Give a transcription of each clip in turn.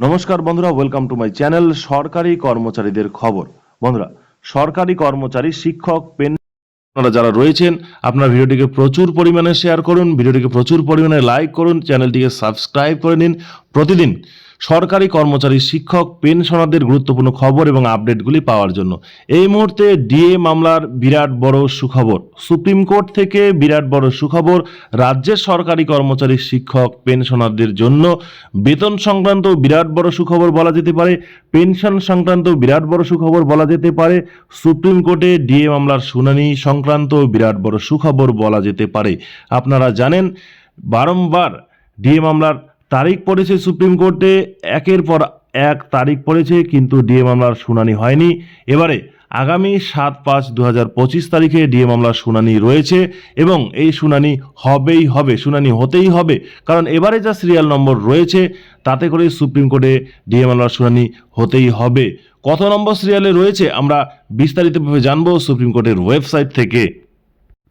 নমস্কার বন্ধুরা welcome to my channel সরকারি কর্মচারীদের খবর। বন্ধুরা, সরকারি কর্মচারী, শিক্ষক, পেন আপনারা যারা রয়েছেন, আপনার ভিডিওটিকে প্রচুর পরিমাণে শেয়ার করুন, ভিডিওটিকে প্রচুর পরিমাণে লাইক করুন চ্যানেলটিকে সাবস্ক্রাইব করে নিন। প্রতিদিন সরকারি কর্মচারী, শিক্ষক, পেনশনারদের গুরুত্বপূর্ণ খবর এবং আপডেটগুলি পাওয়ার জন্য। এই মুহূর্তে ডিএ মামলার বিরাট বড় সুখবর। সুপ্রিম কোর্ট থেকে বিরাট বড় সুখবর, রাজ্যের সরকারি কর্মচারী, শিক্ষক, পেনশনারদের জন্য বেতন সংক্রান্ত বিরাট বড় সুখবর বলা যেতে পারে, পেনশন সংক্রান্ত বিরাট বড় সুখবর বলা যেতে পারে, সুপ্রিম কোর্টে ডিএ মামলার শুনানি সংক্রান্ত বিরাট বড় সুখবর বলা যেতে পারে। আপনারা জানেন, বারংবার ডিএ মামলার তারিখ পড়েছে সুপ্রিম কোর্টে, একের পর এক তারিখ পড়েছে, কিন্তু ডিএ মামলার শুনানি হয়নি। এবারে আগামী সাত পাঁচ দু হাজার পঁচিশ তারিখে ডিএ মামলার শুনানি রয়েছে এবং এই শুনানি হবেই হবে, শুনানি হতেই হবে। কারণ এবারে যা সিরিয়াল নম্বর রয়েছে, তাতে করে সুপ্রিম কোর্টে ডিএ মামলার শুনানি হতেই হবে। কত নম্বর সিরিয়ালে রয়েছে, আমরা বিস্তারিতভাবে জানব সুপ্রিম কোর্টের ওয়েবসাইট থেকে।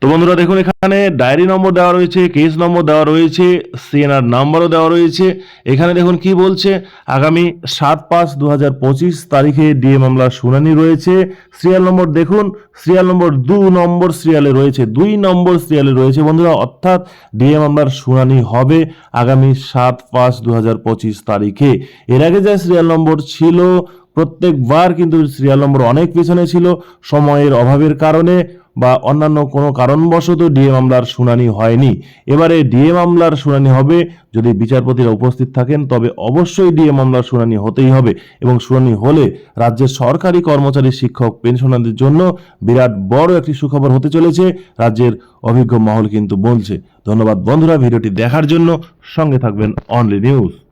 তো বন্ধুরা দেখুন এখানে ডায়েরি নম্বর দেওয়া রয়েছে কেস নম্বর দেওয়া রয়েছে সিএনআর নাম্বারও দেওয়া রয়েছে। এখানে দেখুন কি বলছে, আগামী সাত পাঁচ দু পঁচিশ তারিখে ডিএ মামলার শুনানি রয়েছে। সিরিয়াল নম্বর দেখুন, সিরিয়াল নম্বর দু নম্বর সিরিয়ালে রয়েছে, দুই নম্বর সিরিয়ালে রয়েছে বন্ধুরা, অর্থাৎ ডিএ মামলার শুনানি হবে আগামী সাত পাঁচ দু তারিখে। এর আগে যে সিরিয়াল নম্বর ছিল প্রত্যেকবার কিন্তু সিরিয়াল অনেক পেছনে ছিল সময়ের অভাবের কারণে বা অন্যান্য কোনো কারণবশত ডিএ মামলার শুনানি হয়নি। এবারে ডিএ মামলার শুনানি হবে। যদি বিচারপতিরা উপস্থিত থাকেন, তবে অবশ্যই ডিএ মামলার শুনানি হতেই হবে এবং শুনানি হলে রাজ্যের সরকারি কর্মচারী, শিক্ষক, পেনশনারদের জন্য বিরাট বড় একটি সুখবর হতে চলেছে। রাজ্যের অভিজ্ঞ মহল কিন্তু বলছে, ধন্যবাদ বন্ধুরা, ভিডিওটি দেখার জন্য সঙ্গে থাকবেন অনলি নিউজ।